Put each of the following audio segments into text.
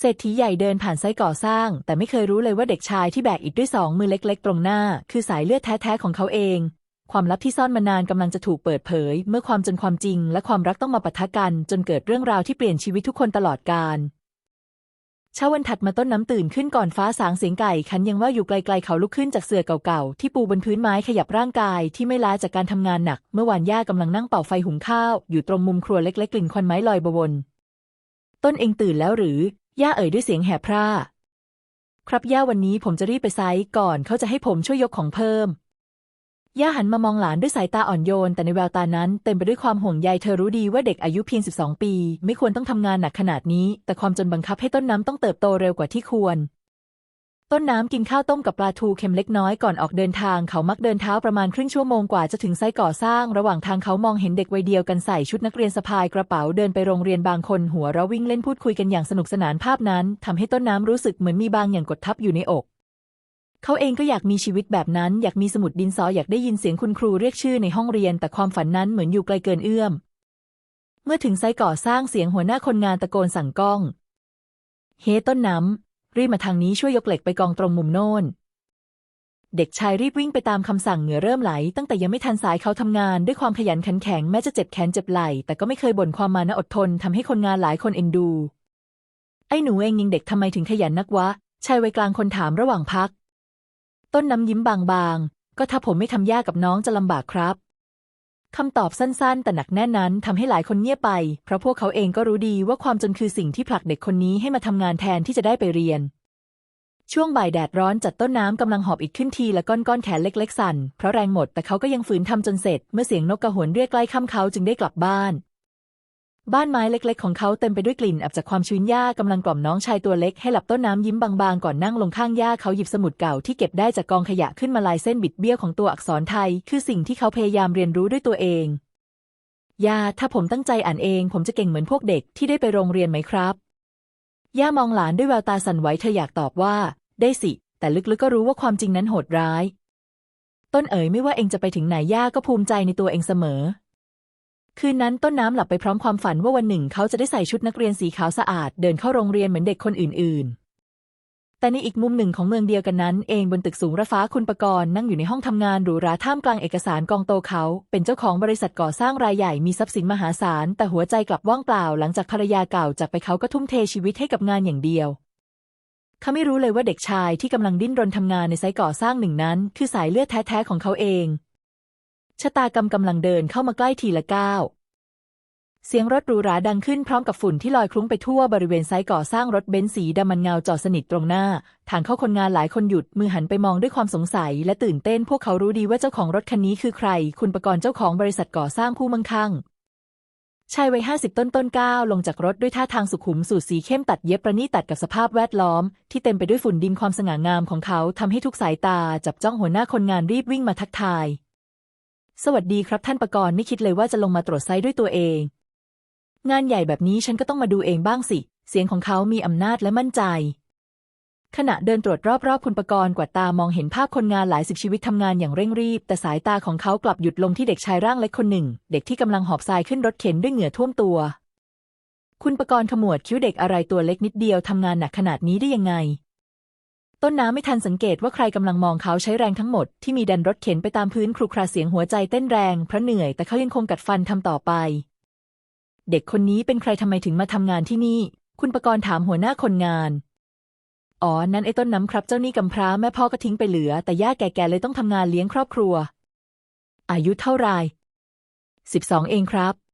เศรษฐีใหญ่เดินผ่านไซต์ก่อสร้าง แต่ไม่เคยรู้เลยว่าเด็กชายที่แบกอิฐด้วยสองมือเล็ก ๆ ตรงหน้า คือสายเลือดแท้ๆของเขาเอง ความลับที่ซ่อนมานานกำลังจะถูกเปิดเผย เมื่อความจนความจริง และความรักต้องมาปะทะกัน จนเกิดเรื่องราวที่เปลี่ยนชีวิตทุกคนตลอดกาลเช้าวันถัดมาต้นน้ำตื่นขึ้นก่อนฟ้าสางเสียงไก่คันยังว่าอยู่ไกลๆเขาลุกขึ้นจากเสื่อเก่าๆ ที่ปูบนพื้นไม้ขยับร่างกายที่ไม่ล้าจากการทำงานหนัก เมื่อวานย่ากำลังนั่งเป่าไฟหุงข้าว อยู่ตรงมุมครัวเล็กๆกลิ่นควันไม้ลอยบวน ต้นเองตื่นแล้วหรือ ย่าเอ่ยด้วยเสียงแหบพร่า ครับย่าวันนี้ผมจะรีบไปไซต์ก่อนเขาจะให้ผมช่วยยกของเพิ่ม ย่าหันมามองหลานด้วยสายตาอ่อนโยน แต่ในแววตานั้นเต็มไปด้วยความห่วงใยเธอรู้ดีว่าเด็กอายุเพียง 12 ปี ไม่ควรต้องทำงานหนักขนาดนี้ แต่ความจนบังคับให้ต้นน้ำต้องเติบโตเร็วกว่าที่ควร ต้นน้ำกินข้าวต้มกับปลาทูเค็มเล็กน้อยก่อนออกเดินทางเขามักเดินเท้าประมาณครึ่งชั่วโมงกว่าจะถึงไซต์ก่อสร้าง ระหว่างทางเขามองเห็นเด็กวัยเดียวกันใส่ชุดนักเรียนสะพายกระเป๋าเดินไปโรงเรียนบางคนหัวเราะวิ่งเล่นพูดคุยกันอย่างสนุกสนานภาพนั้นทำให้ต้นน้ำรู้สึกเหมือนมีบางอย่างกดทับอยู่ในอก เขาเองก็อยากมีชีวิตแบบนั้น อยากมีสมุดดินสออยากได้ยินเสียงคุณครูเรียกชื่อในห้องเรียน แต่ความฝันนั้นเหมือนอยู่ไกลเกินเอื้อม เมื่อถึงไซต์ก่อสร้างเสียงหัวหน้าคนงานตะโกนสั่งก้อง เฮ้ต้นน้ำ รีบมาทางนี้ช่วยยกเหล็กไปกองตรงมุมโน่นเด็กชายรีบวิ่งไปตามคำสั่งเหงื่อเริ่มไหล ตั้งแต่ยังไม่ทันสายเขาทำงานด้วยความขยันขันแข็งแม้จะเจ็บแขนเจ็บไหล่แต่ก็ไม่เคยบ่นความมานะอดทนทำให้คนงานหลายคนเอ็นดู ไอ้หนูเองยิงเด็กทำไมถึงขยันนักวะชายวัยกลางคนถามระหว่างพัก ต้นน้ำยิ้มบางๆ ก็ถ้าผมไม่ทำยากกับน้องจะลำบากครับ คำตอบสั้นๆ แต่หนักแน่นนั้นทำให้หลายคนเงียบไป เพราะพวกเขาเองก็รู้ดีว่าความจนคือสิ่งที่ผลักเด็กคนนี้ให้มาทำงานแทนที่จะได้ไปเรียน ช่วงบ่ายแดดร้อนจัดต้นน้ำกำลังหอบอิดขึ้นทีละก้อนก้อนแขนเล็กๆสั่น เพราะแรงหมดแต่เขาก็ยังฝืนทำจนเสร็จ เมื่อเสียงนกกระหวนเรียกใกล้ค่ำเขาจึงได้กลับบ้าน บ้านไม้เล็กๆ ของเขาเต็มไปด้วยกลิ่นอับจากความชื้นหญ้ากำลังกล่อมน้องชายตัวเล็กให้หลับต้นน้ำยิ้มบางๆ ก่อนนั่งลงข้างหญ้าเขาหยิบสมุดเก่าที่เก็บได้จากกองขยะขึ้นมาลายเส้นบิดเบี้ยวของตัวอักษรไทย คือสิ่งที่เขาพยายามเรียนรู้ด้วยตัวเองย่าถ้าผมตั้งใจอ่านเอง ผมจะเก่งเหมือนพวกเด็กที่ได้ไปโรงเรียนไหมครับย่ามองหลานด้วยแววตาสั่นไหวเธออยากตอบว่า ได้สิ แต่ลึกๆก็รู้ว่าความจริงนั้นโหดร้าย ต้นเอ๋ยไม่ว่าเองจะไปถึงไหนย่าก็ภูมิใจในตัวเองเสมอ คืนนั้นต้นน้ำหลับไปพร้อมความฝันว่าวันหนึ่งเขาจะได้ใส่ชุดนักเรียนสีขาวสะอาด เดินเข้าโรงเรียนเหมือนเด็กคนอื่น ๆ แต่ในอีกมุมหนึ่งของเมืองเดียวกันนั้น เองบนตึกสูงระฟ้าคุณประกรณ์นั่งอยู่ในห้องทำงานหรูหราท่ามกลางเอกสารกองโตเขา เป็นเจ้าของบริษัทก่อสร้างรายใหญ่มีทรัพย์สินมหาศาล แต่หัวใจกลับว่างเปล่าหลังจากภรรยาเก่าจากไปเขาก็ทุ่มเทชีวิตให้กับงานอย่างเดียวเขาไม่รู้เลยว่าเด็กชายที่กำลังดิ้นรนทำงานในไซต์ก่อสร้างหนึ่งนั้น คือสายเลือดแท้ๆของเขาเอง ชะตากรรมกำลังเดินเข้ามาใกล้ทีละก้าวเสียงรถหรูหราดังขึ้นพร้อมกับฝุ่นที่ลอยคลุ้งไปทั่วบริเวณไซต์ก่อสร้างรถเบนซ์สีดำมันเงาจอดสนิทตรงหน้า ทางเข้าคนงานหลายคนหยุดมือหันไปมองด้วยความสงสัย และตื่นเต้นพวกเขารู้ดีว่าเจ้าของรถคันนี้คือใคร คุณประกรณ์เจ้าของบริษัทก่อสร้างผู้มั่งคั่งชายวัยห้าสิบต้นต้นก้าวลงจากรถด้วยท่าทางสุขุมสูทสีเข้มตัดเย็บประณีตัดกับสภาพแวดล้อม ที่เต็มไปด้วยฝุ่นดินความสง่างามของเขาทำให้ทุกสายตาจับจ้องหัวหน้าคนงานรีบวิ่งมาทักทาย สวัสดีครับท่านประกรณ์ไม่คิดเลยว่าจะลงมาตรวจไซต์ด้วยตัวเอง งานใหญ่แบบนี้ฉันก็ต้องมาดูเองบ้างสิ เสียงของเขามีอำนาจและมั่นใจ ขณะเดินตรวจรอบๆคุณประกรณ์กวาดตามองเห็นภาพคนงานหลายสิบชีวิตทำงานอย่างเร่งรีบ แต่สายตาของเขากลับหยุดลงที่เด็กชายร่างเล็กคนหนึ่ง เด็กที่กำลังหอบทรายขึ้นรถเข็นด้วยเหงื่อท่วมตัว คุณประกรณ์ขมวดคิ้วเด็กอะไรตัวเล็กนิดเดียวทำงานหนักขนาดนี้ได้ยังไง ต้นน้ำไม่ทันสังเกตว่าใครกำลังมองเขาใช้แรงทั้งหมดที่มีดันรถเข็นไปตามพื้นครุคราเสียงหัวใจเต้นแรงเพราะเหนื่อยแต่เขายังคงกัดฟันทำต่อไป เด็กคนนี้เป็นใครทำไมถึงมาทำงานที่นี่ คุณประกรณ์ถามหัวหน้าคนงาน อ๋อ นั่นไอ้ต้นน้ำครับ เจ้านี่กำพร้าแม่พ่อก็ทิ้งไปเหลือ แต่ย่าแก่ๆเลยต้องทำงานเลี้ยงครอบครัว อายุเท่าไหรสิบสองเองครับ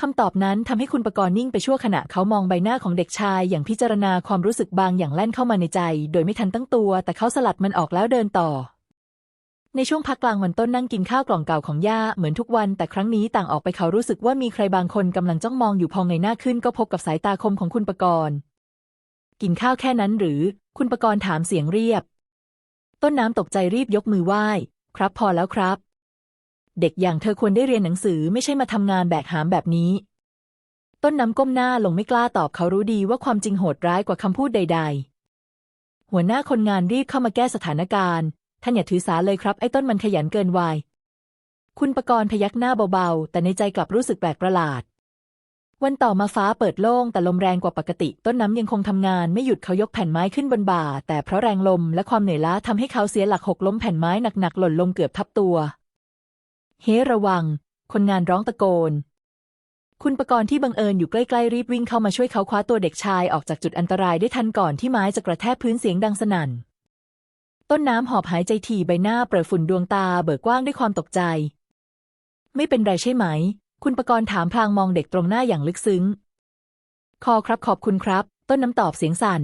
คำตอบนั้นทำให้คุณประกรณ์นิ่งไปชั่วขณะเขามองใบหน้าของเด็กชายอย่างพิจารณาความรู้สึกบางอย่างแล่นเข้ามาในใจ โดยไม่ทันตั้งตัว แต่เขาสลัดมันออกแล้วเดินต่อ ในช่วงพักกลางวันต้นนั่งกินข้าวกล่องเก่าของย่าเหมือนทุกวัน แต่ครั้งนี้ต่างออกไปเขารู้สึกว่ามีใครบางคนกำลังจ้องมองอยู่พอเงยหน้าขึ้นก็พบกับสายตาคมของคุณประกรณ์กินข้าวแค่นั้นหรือ คุณประกรณ์ถามเสียงเรียบ ต้นน้ำตกใจรีบยกมือไหว้ ครับพอแล้วครับ เด็กอย่างเธอควรได้เรียนหนังสือไม่ใช่มาทำงานแบกหามแบบนี้ ต้นน้ำก้มหน้าลงไม่กล้าตอบเขารู้ดีว่าความจริงโหดร้ายกว่าคำพูดใด ๆ หัวหน้าคนงานรีบเข้ามาแก้สถานการณ์ท่านอย่าถือสาเลยครับไอ้ต้นมันขยันเกินวัยคุณประกรณ์พยักหน้าเบาๆ แต่ในใจกลับรู้สึกแปลกประหลาด วันต่อมาฟ้าเปิดโล่งแต่ลมแรงกว่าปกติ ต้นน้ำยังคงทำงานไม่หยุดเขายกแผ่นไม้ขึ้นบนบ่า แต่เพราะแรงลมและความเหนื่อยล้าทำให้เขาเสียหลักหกล้มแผ่นไม้หนักๆหล่นลงเกือบทับตัว เฮ้ระวัง คนงานร้องตะโกน คุณประกรณ์ที่บังเอิญอยู่ใกล้ๆรีบวิ่งเข้ามาช่วยเขาคว้าตัวเด็กชายออกจากจุดอันตรายได้ทันก่อนที่ไม้จะกระแทกพื้นเสียงดังสนั่น ต้นน้ำหอบหายใจถี่ใบหน้าเปิดฝุ่นดวงตาเบิกกว้างด้วยความตกใจ ไม่เป็นไรใช่ไหม คุณประกรณ์ถามพลางมองเด็กตรงหน้าอย่างลึกซึ้ง คอครับขอบคุณครับ ต้นน้ำตอบเสียงสั่น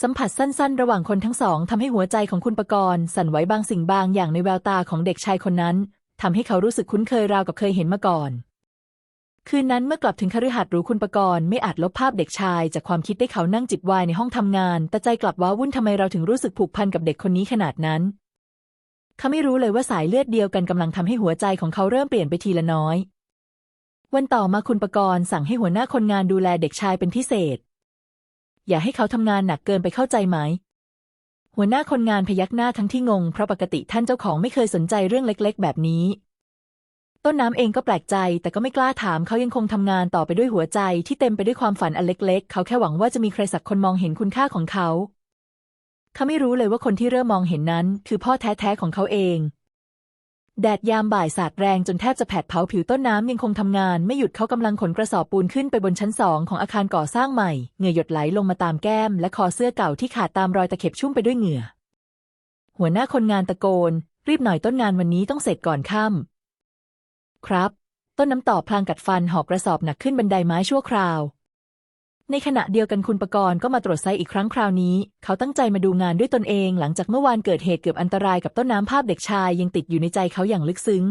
สัมผัสสั้น ๆ ระหว่างคนทั้งสองทำให้หัวใจของคุณประกรณ์สั่นไหวบางสิ่งบางอย่างในแววตาของเด็กชายคนนั้น ทำให้เขารู้สึกคุ้นเคยราวกับเคยเห็นมาก่อน คืนนั้นเมื่อกลับถึงคฤหัสถ์หรูคุณประกรณ์ไม่อาจลบภาพเด็กชาย จากความคิดได้เขานั่งจิบวน์ในห้องทำงาน แต่ใจกลับว้าวุ่นทำไมเราถึงรู้สึกผูกพันกับเด็กคนนี้ขนาดนั้น เขาไม่รู้เลยว่าสายเลือดเดียวกันกำลังทำให้หัวใจของเขาเริ่มเปลี่ยนไปทีละน้อย วันต่อมาคุณประกรณ์สั่งให้หัวหน้าคนงานดูแลเด็กชายเป็นพิเศษ อย่าให้เขาทำงานหนักเกินไปเข้าใจไหม หัวหน้าคนงานพยักหน้าทั้งที่งง เพราะปกติท่านเจ้าของไม่เคยสนใจเรื่องเล็ก ๆ แบบนี้ ต้นน้ำเองก็แปลกใจ แต่ก็ไม่กล้าถามเขายังคงทำงานต่อไปด้วยหัวใจที่เต็มไปด้วยความฝันอันเล็ก ๆ เขาแค่หวังว่าจะมีใครสักคนมองเห็นคุณค่าของเขา เขาไม่รู้เลยว่าคนที่เริ่มมองเห็นนั้น คือพ่อแท้ๆของเขาเอง แดดยามบ่ายสาดแรงจนแทบจะแผดเผาผิวต้นน้ำยังคงทำงาน ไม่หยุดเขากำลังขนกระสอบปูนขึ้นไปบนชั้นสองของอาคารก่อสร้างใหม่เหงื่อหยดไหลลงมาตามแก้ม และคอเสื้อเก่าที่ขาดตามรอยตะเข็บชุ่มไปด้วยเหงื่อ หัวหน้าคนงานตะโกน รีบหน่อยต้นงานวันนี้ต้องเสร็จก่อนค่ำครับ ต้นน้ำตอบพลางกัดฟันหอบกระสอบหนักขึ้นบันไดไม้ชั่วคราว ในขณะเดียวกันคุณประกรณ์ก็มาตรวจไซต์อีกครั้งคราวนี้ เขาตั้งใจมาดูงานด้วยตนเองหลังจากเมื่อวานเกิดเหตุเกือบอันตรายกับต้นน้ำภาพเด็กชายยังติดอยู่ในใจเขาอย่างลึกซึ้ง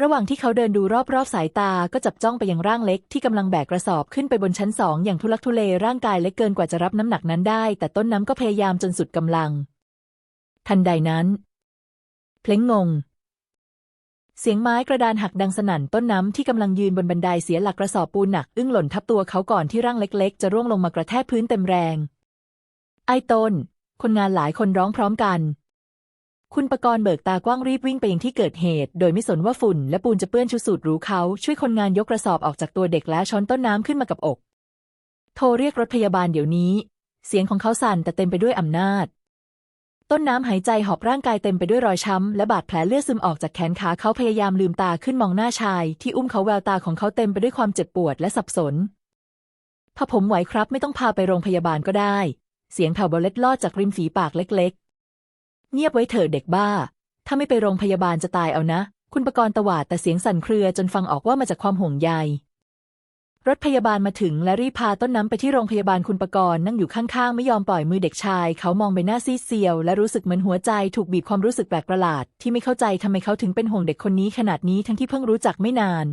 ระหว่างที่เขาเดินดูรอบๆสายตาก็จับจ้องไปยังร่างเล็กที่กำลังแบกกระสอบขึ้นไปบนชั้นสองอย่างทุลักทุเลร่างกายเล็กเกินกว่าจะรับน้ำหนักนั้นได้ แต่ต้นน้ำก็พยายามจนสุดกำลัง ทันใดนั้น เพลงงง เสียงไม้กระดานหักดังสนั่นต้นน้ำที่กำลังยืนบนบันไดเสียหลักกระสอบปูนหนัก อึ้งหล่นทับตัวเขาก่อนที่ร่างเล็ก ๆ จะร่วงลงมากระแทกพื้นเต็มแรง ไอ้ต้น คนงานหลายคนร้องพร้อมกัน คุณประกรณ์เบิกตากว้างรีบวิ่งไปยังที่เกิดเหตุ โดยไม่สนว่าฝุ่นและปูนจะเปื้อนชุดสูทหรูเขาช่วยคนงานยกกระสอบออกจากตัวเด็กและช้อนต้นน้ำขึ้นมากับอก โทรเรียกรถพยาบาลเดี๋ยวนี้ เสียงของเขาสั่นแต่เต็มไปด้วยอำนาจ ต้นน้ำหายใจหอบร่างกายเต็มไปด้วยรอยช้ำ และบาดแผลเลือดซึมออกจากแขนขาเขาพยายามลืมตาขึ้นมองหน้าชาย ที่อุ้มเขาแววตาของเขาเต็มไปด้วยความเจ็บปวดและสับสนพอผมไหวครับไม่ต้องพาไปโรงพยาบาลก็ได้ เสียงแผ่วเบาเล็ดลอดจากริมฝีปากเล็ก ๆ เงียบไว้เถอะเด็กบ้า ถ้าไม่ไปโรงพยาบาลจะตายเอานะ คุณประกรณ์ตวาดแต่เสียงสั่นเครือจนฟังออกว่ามาจากความห่วงใย รถพยาบาลมาถึงและรีพาต้นน้ำไปที่โรงพยาบาลคุณประกรณ์นั่งอยู่ข้างๆ ไม่ยอมปล่อยมือเด็กชาย เขามองใบหน้าซีดเซียว และรู้สึกเหมือนหัวใจถูกบีบความรู้สึกแปลกประหลาด ที่ไม่เข้าใจทำไมเขาถึงเป็นห่วงเด็กคนนี้ขนาดนี้ทั้งที่เพิ่งรู้จักไม่นาน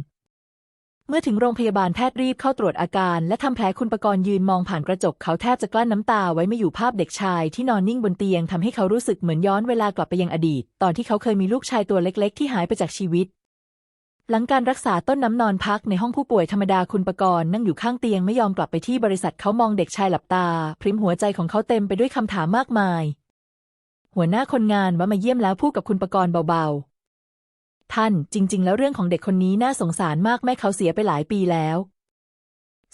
เมื่อถึงโรงพยาบาลแพทย์รีบเข้าตรวจอาการ และทำแผลคุณประกรณ์ยืนมองผ่านกระจก เขาแทบจะกลั้นน้ำตาไว้ไม่อยู่ภาพเด็กชายที่นอนนิ่งบนเตียงทำให้เขารู้สึกเหมือนย้อนเวลากลับไปยังอดีต ตอนที่เขาเคยมีลูกชายตัวเล็ก ๆ ที่หายไปจากชีวิต หลังการรักษาต้นน้ำนอนพักในห้องผู้ป่วยธรรมดาคุณประกรณ์นั่งอยู่ข้างเตียงไม่ยอมกลับไปที่บริษัทเขามองเด็กชายหลับตา พริมหัวใจของเขาเต็มไปด้วยคำถามมากมาย หัวหน้าคนงานว่ามาเยี่ยมแล้วพูดกับคุณประกรณ์เบาๆ ท่านจริง ๆ แล้วเรื่องของเด็กคนนี้น่าสงสารมากแม่เขาเสียไปหลายปีแล้ว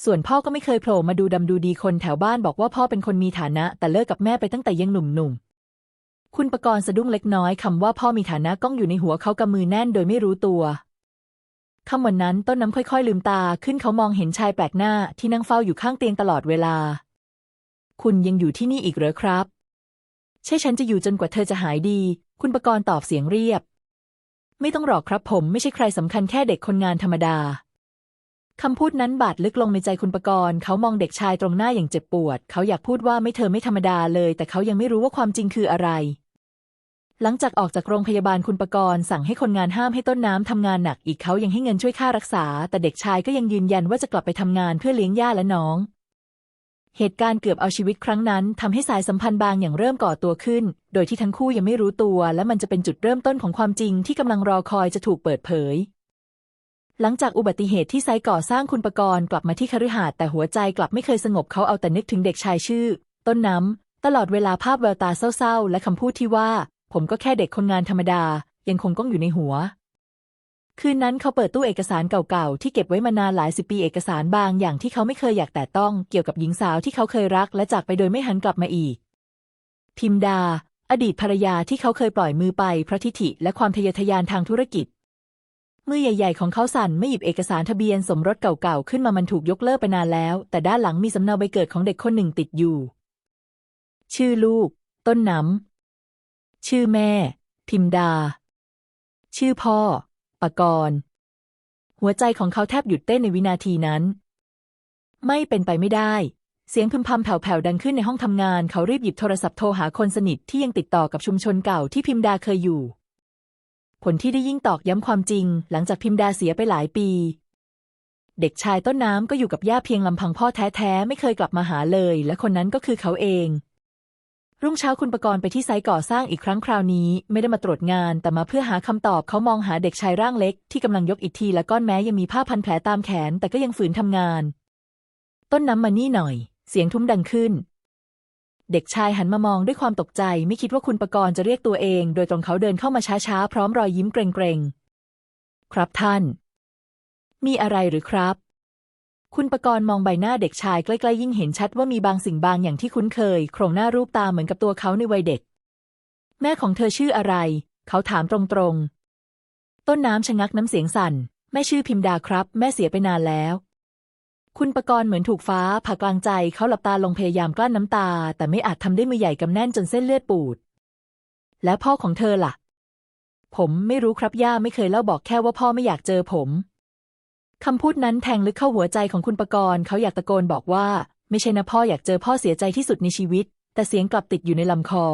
ส่วนพ่อก็ไม่เคยโผล่มาดูดำดูดีคนแถวบ้านบอกว่าพ่อเป็นคนมีฐานะ แต่เลิกกับแม่ไปตั้งแต่ยังหนุ่มๆคุณประกรณ์สะดุ้งเล็กน้อยคำว่าพ่อมีฐานะก้องอยู่ในหัวเขากำมือแน่นโดยไม่รู้ตัว คำวันนั้นต้นน้ำค่อยๆ ลืมตาขึ้นเขามองเห็นชายแปลกหน้าที่นั่งเฝ้าอยู่ข้างเตียงตลอดเวลา คุณยังอยู่ที่นี่อีกเหรอครับ ใช่ฉันจะอยู่จนกว่าเธอจะหายดี คุณประกรณ์ตอบเสียงเรียบ ไม่ต้องหรอกครับผมไม่ใช่ใครสำคัญแค่เด็กคนงานธรรมดาคำพูดนั้นบาดลึกลงในใจคุณประกรณ์เขามองเด็กชายตรงหน้าอย่างเจ็บปวด เขาอยากพูดว่าไม่เธอไม่ธรรมดาเลย แต่เขายังไม่รู้ว่าความจริงคืออะไร หลังจากออกจากโรงพยาบาลคุณประกรณ์สั่งให้คนงานห้ามให้ต้นน้ำทำงานหนักอีกเขายังให้เงินช่วยค่ารักษา แต่เด็กชายก็ยังยืนยันว่าจะกลับไปทำงานเพื่อเลี้ยงย่าและน้อง เหตุการณ์เกือบเอาชีวิตครั้งนั้นทำให้สายสัมพันธ์บางอย่างเริ่มก่อตัวขึ้น โดยที่ทั้งคู่ยังไม่รู้ตัว และมันจะเป็นจุดเริ่มต้นของความจริงที่กำลังรอคอยจะถูกเปิดเผย หลังจากอุบัติเหตุที่ไซต์ก่อสร้างคุณประกรณ์กลับมาที่คฤหาสน์แต่หัวใจกลับไม่เคยสงบเขาเอาแต่นึกถึงเด็กชายชื่อ ต้นน้ำตลอดเวลาภาพแววตาเศร้าๆ และคำพูดที่ว่า ผมก็แค่เด็กคนงานธรรมดา ยังคงก้องอยู่ในหัว คืนนั้นเขาเปิดตู้เอกสารเก่าๆ ที่เก็บไว้มานานหลายสิบปีเอกสารบางอย่างที่เขาไม่เคยอยากแตะต้องเกี่ยวกับหญิงสาวที่เขาเคยรักและจากไปโดยไม่หันกลับมาอีก พิมดา อดีตภรรยาที่เขาเคยปล่อยมือไปเพราะทิฐิและความทะเยอทะยานทางธุรกิจมือใหญ่ ๆ ของเขาสั่นไม่หยิบเอกสารทะเบียนสมรสเก่าๆ ขึ้นมามันถูกยกเลิกไปนานแล้ว แต่ด้านหลังมีสำเนาใบเกิดของเด็กคนหนึ่งติดอยู่ ชื่อลูก ต้นน้ำ ชื่อแม่ พิมดา ชื่อพ่อ ปกรณ์หัวใจของเขาแทบหยุดเต้นในวินาทีนั้น ไม่เป็นไปไม่ได้ เสียงพึมพำแผ่วๆดังขึ้นในห้องทำงาน เขารีบหยิบโทรศัพท์โทรหาคนสนิทที่ยังติดต่อกับชุมชนเก่าที่พิมดาเคยอยู่ ผลที่ได้ยิ่งตอกย้ำความจริง หลังจากพิมดาเสียไปหลายปี เด็กชายต้นน้ำก็อยู่กับย่าเพียงลำพังพ่อแท้ๆไม่เคยกลับมาหาเลย และคนนั้นก็คือเขาเอง รุ่งเช้าคุณประกรณ์ไปที่ไซต์ก่อสร้างอีกครั้งคราวนี้ ไม่ได้มาตรวจงาน แต่มาเพื่อหาคำตอบเขามองหาเด็กชายร่างเล็ก ที่กำลังยกอิฐทีและก้อนแม้ยังมีผ้าพันแผลตามแขน แต่ก็ยังฝืนทำงาน ต้นน้ำมานี่หน่อย เสียงทุ้มดังขึ้น เด็กชายหันมามองด้วยความตกใจ ไม่คิดว่าคุณประกรณ์จะเรียกตัวเอง โดยตรงเขาเดินเข้ามาช้าๆพร้อมรอยยิ้มเกรงๆครับท่าน มีอะไรหรือครับ คุณประกรณ์มองใบหน้าเด็กชายใกล้ๆยิ่งเห็นชัดว่ามีบางสิ่งบางอย่างที่คุ้นเคย โครงหน้ารูปตาเหมือนกับตัวเขาในวัยเด็ก แม่ของเธอชื่ออะไร เขาถามตรงๆ ต้นน้ำชะงักน้ำเสียงสั่น แม่ชื่อพิมดาครับ แม่เสียไปนานแล้ว คุณประกรณ์เหมือนถูกฟ้าผ่ากลางใจ เขาหลับตาลงพยายามกลั้นน้ำตา แต่ไม่อาจทำได้มือใหญ่กำแน่นจนเส้นเลือดปูด แล้วพ่อของเธอล่ะ ผมไม่รู้ครับย่าไม่เคยเล่าบอกแค่ว่าพ่อไม่อยากเจอผม คำพูดนั้นแทงลึกเข้าหัวใจของคุณประกรณ์เขาอยากตะโกนบอกว่า ไม่ใช่นะพ่ออยากเจอพ่อเสียใจที่สุดในชีวิต แต่เสียงกลับติดอยู่ในลำคอ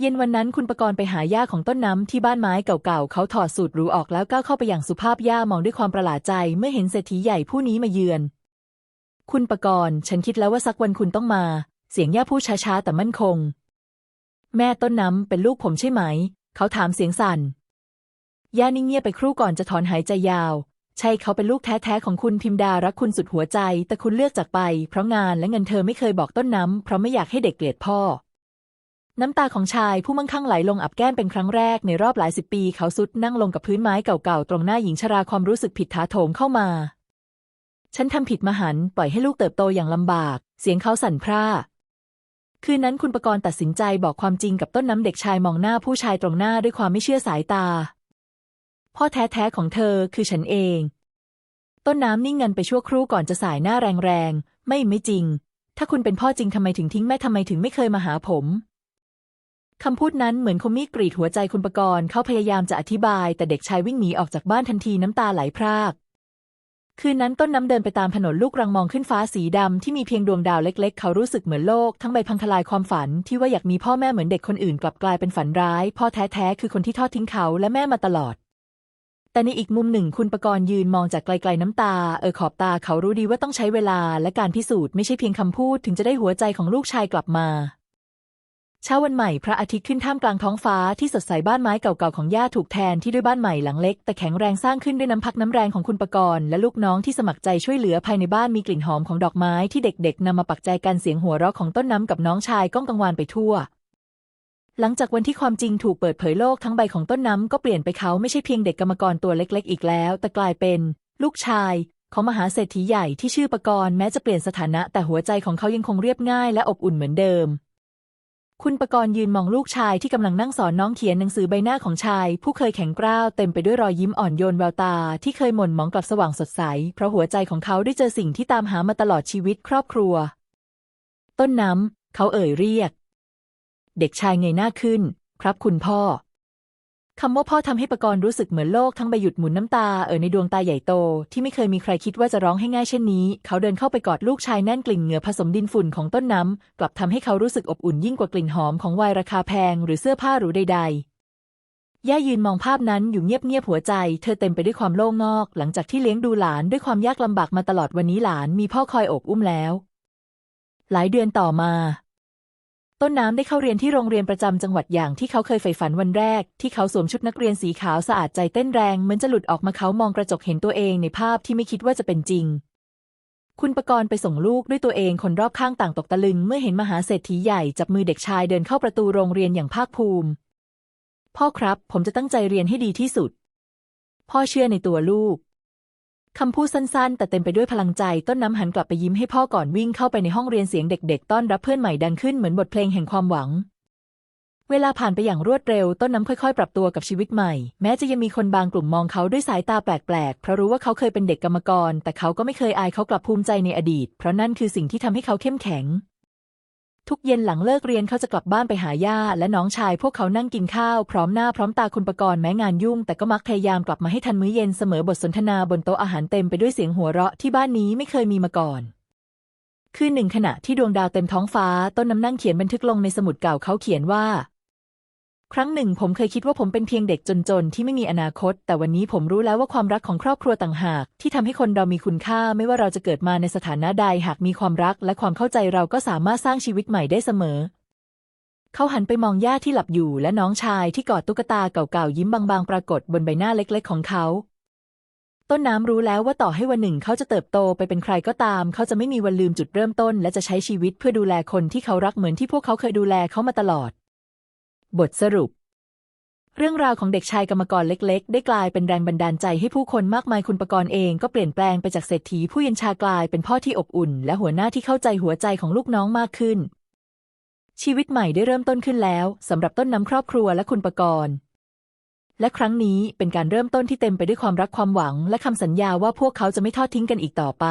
เย็นวันนั้นคุณประกรณ์ไปหาย่าของต้นน้ำที่บ้านไม้เก่าๆ เขาถอดสูตรรูออกแล้วก้าวเข้าไปอย่างสุภาพย่ามองด้วยความประหลาดใจ เมื่อเห็นเศรษฐีใหญ่ผู้นี้มาเยือน คุณประกรณ์ฉันคิดแล้วว่าสักวันคุณต้องมา เสียงย่าพูดช้าๆแต่มั่นคง แม่ต้นน้ำเป็นลูกผมใช่ไหม เขาถามเสียงสั่นย่านิ่งเงียบไปครู่ก่อนจะถอนหายใจยาว ใช่เขาเป็นลูกแท้ๆของคุณพิมดารักคุณสุดหัวใจ แต่คุณเลือกจากไป เพราะงานและเงินเธอไม่เคยบอกต้นน้ำเพราะไม่อยากให้เด็กเกลียดพ่อ น้ำตาของชายผู้มั่งคั่งไหลลงอับแก้มเป็นครั้งแรกในรอบหลายสิบปี เขาซุดนั่งลงกับพื้นไม้เก่าๆตรงหน้าหญิงชราความรู้สึกผิดถาโถมเข้ามา ฉันทำผิดมหันปล่อยให้ลูกเติบโตอย่างลำบาก เสียงเขาสั่นพร่าคืนนั้นคุณประกรณ์ตัดสินใจบอกความจริงกับต้นน้ำเด็กชายมองหน้าผู้ชายตรงหน้าด้วยความไม่เชื่อสายตา พ่อแท้ๆของเธอคือฉันเอง ต้นน้ำนิ่งงันไปชั่วครู่ก่อนจะสายหน้าแรงๆ ไม่ไม่จริง ถ้าคุณเป็นพ่อจริงทำไมถึงทิ้งแม่ทำไมถึงไม่เคยมาหาผมคำพูดนั้นเหมือนคมมีดกรีดหัวใจคุณประกรณ์เขาพยายามจะอธิบาย แต่เด็กชายวิ่งหนีออกจากบ้านทันทีน้ำตาไหลพราก คืนนั้นต้นน้ำเดินไปตามถนนลูกรังมองขึ้นฟ้าสีดำที่มีเพียงดวงดาวเล็ก ๆ เขารู้สึกเหมือนโลก ทั้งใบพังทลายความฝันที่ว่าอยากมีพ่อแม่เหมือนเด็กคนอื่นกลับกลายเป็นฝันร้าย พ่อแท้ๆคือคนที่ทอดทิ้งเขาและแม่มาตลอด แต่ในอีกมุมหนึ่งคุณประกรณ์ยืนมองจากไกลๆน้ำตา เออขอบตาเขารู้ดีว่าต้องใช้เวลาและการพิสูจน์ไม่ใช่เพียงคำพูดถึงจะได้หัวใจของลูกชายกลับมาเช้าวันใหม่พระอาทิตย์ขึ้นท่ามกลางท้องฟ้าที่สดใสบ้านไม้เก่าๆของย่าถูกแทนที่ด้วยบ้านใหม่หลังเล็ก แต่แข็งแรงสร้างขึ้นด้วยน้ำพักน้ำแรงของคุณประกรณ์และลูกน้องที่สมัครใจช่วยเหลือภายในบ้านมีกลิ่นหอมของดอกไม้ที่เด็กๆนำมาปักใจกันเสียงหัวเราะของต้นน้ำกับน้องชายก้องกังวานไปทั่ว หลังจากวันที่ความจริงถูกเปิดเผยโลกทั้งใบของต้นน้ำก็เปลี่ยนไปเขาไม่ใช่เพียงเด็กกรรมกรตัวเล็ก ๆ อีกแล้ว แต่กลายเป็น ลูกชายของมหาเศรษฐีใหญ่ที่ชื่อประกรณ์แม้จะเปลี่ยนสถานะ แต่หัวใจของเขายังคงเรียบง่ายและอบอุ่นเหมือนเดิม คุณประกรณ์ยืนมองลูกชายที่กำลังนั่งสอนน้องเขียนหนังสือใบหน้าของชาย ผู้เคยแข็งกร้าวเต็มไปด้วยรอยยิ้มอ่อนโยนแววตา ที่เคยหม่นหมองกลับสว่างสดใส เพราะหัวใจของเขาได้เจอสิ่งที่ตามหามาตลอดชีวิตครอบครัว ต้นน้ำเขาเอ่ยเรียก เด็กชายเงยหน้าขึ้น ครับคุณพ่อ คำว่าพ่อทำให้ปกรณ์รู้สึกเหมือนโลกทั้งใบหยุดหมุนน้ำตาเอ่อในดวงตาใหญ่โต ที่ไม่เคยมีใครคิดว่าจะร้องให้ง่ายเช่นนี้ เขาเดินเข้าไปกอดลูกชายแน่นกลิ่นเหงื่อผสมดินฝุ่นของต้นน้ำ กลับทำให้เขารู้สึกอบอุ่นยิ่งกว่ากลิ่นหอมของวน์ราคาแพงหรือเสื้อผ้าหรูใด ๆย่ายืนมองภาพนั้นอยู่เงียบๆหัวใจ เธอเต็มไปด้วยความโล่งงอก หลังจากที่เลี้ยงดูหลานด้วยความยากลำบากมาตลอดวันนี้หลานมีพ่อคอยอบอุ้มแล้ว หลายเดือนต่อมา ต้นน้ำได้เข้าเรียนที่โรงเรียนประจำจังหวัดอย่างที่เขาเคยใฝ่ฝันวันแรก ที่เขาสวมชุดนักเรียนสีขาวสะอาดใจเต้นแรงเหมือนจะหลุดออกมาเขามองกระจกเห็นตัวเองในภาพที่ไม่คิดว่าจะเป็นจริง คุณประกรณ์ไปส่งลูกด้วยตัวเองคนรอบข้างต่างตกตะลึง เมื่อเห็นมหาเศรษฐีใหญ่จับมือเด็กชายเดินเข้าประตูโรงเรียนอย่างภาคภูมิ พ่อครับ ผมจะตั้งใจเรียนให้ดีที่สุด พ่อเชื่อในตัวลูก คำพูดสั้นๆ แต่เต็มไปด้วยพลังใจต้นน้ำหันกลับไปยิ้มให้พ่อก่อนวิ่งเข้าไปในห้องเรียนเสียงเด็ก ๆ ต้อนรับเพื่อนใหม่ดังขึ้นเหมือนบทเพลงแห่งความหวัง เวลาผ่านไปอย่างรวดเร็ว ต้นน้ำค่อยๆ ปรับตัวกับชีวิตใหม่ แม้จะยังมีคนบางกลุ่มมองเขาด้วยสายตาแปลกๆเพราะรู้ว่าเขาเคยเป็นเด็กกรรมกร แต่เขาก็ไม่เคยอายเขากลับภูมิใจในอดีต เพราะนั่นคือสิ่งที่ทำให้เขาเข้มแข็ง ทุกเย็นหลังเลิกเรียนเขาจะกลับบ้านไปหาย่าและน้องชายพวกเขานั่งกินข้าวพร้อมหน้าพร้อมตาคุณประกรณ์แม้งานยุ่ง แต่ก็มักพยายามกลับมาให้ทันมื้อเย็นเสมอบทสนทนาบนโต๊ะอาหารเต็มไปด้วยเสียงหัวเราะที่บ้านนี้ไม่เคยมีมาก่อนคืนหนึ่งขณะที่ดวงดาวเต็มท้องฟ้าต้นน้ำนั่งเขียนบันทึกลงในสมุดเก่าเขาเขียนว่า ครั้งหนึ่งผมเคยคิดว่าผมเป็นเพียงเด็กจนๆ ที่ไม่มีอนาคต แต่วันนี้ผมรู้แล้วว่าความรักของครอบครัวต่างหาก ที่ทำให้คนเรามีคุณค่า ไม่ว่าเราจะเกิดมาในสถานะใดหากมีความรัก และความเข้าใจเราก็สามารถสร้างชีวิตใหม่ได้เสมอ เขาหันไปมองย่าที่หลับอยู่ และน้องชายที่กอดตุ๊กตาเก่าๆยิ้มบางๆ ปรากฏบนใบหน้าเล็ก ๆ ของเขา ต้นน้ำรู้แล้วว่าต่อให้วันหนึ่งเขาจะเติบโตไปเป็นใครก็ตาม เขาจะไม่มีวันลืมจุดเริ่มต้น และจะใช้ชีวิตเพื่อดูแลคนที่เขารักเหมือนที่พวกเขาเคยดูแลเขามาตลอด บทสรุป เรื่องราวของเด็กชายกรรมกรเล็ก ๆ ได้กลายเป็นแรงบันดาลใจให้ผู้คนมากมายคุณประกรณ์เองก็เปลี่ยนแปลงไปจากเศรษฐีผู้เย็นชากลายเป็นพ่อที่อบอุ่น และหัวหน้าที่เข้าใจหัวใจของลูกน้องมากขึ้น ชีวิตใหม่ได้เริ่มต้นขึ้นแล้วสำหรับต้นน้ำครอบครัวและคุณประกรณ์และครั้งนี้เป็นการเริ่มต้นที่เต็มไปด้วยความรักความหวัง และคำสัญญาว่าพวกเขาจะไม่ทอดทิ้งกันอีกต่อไป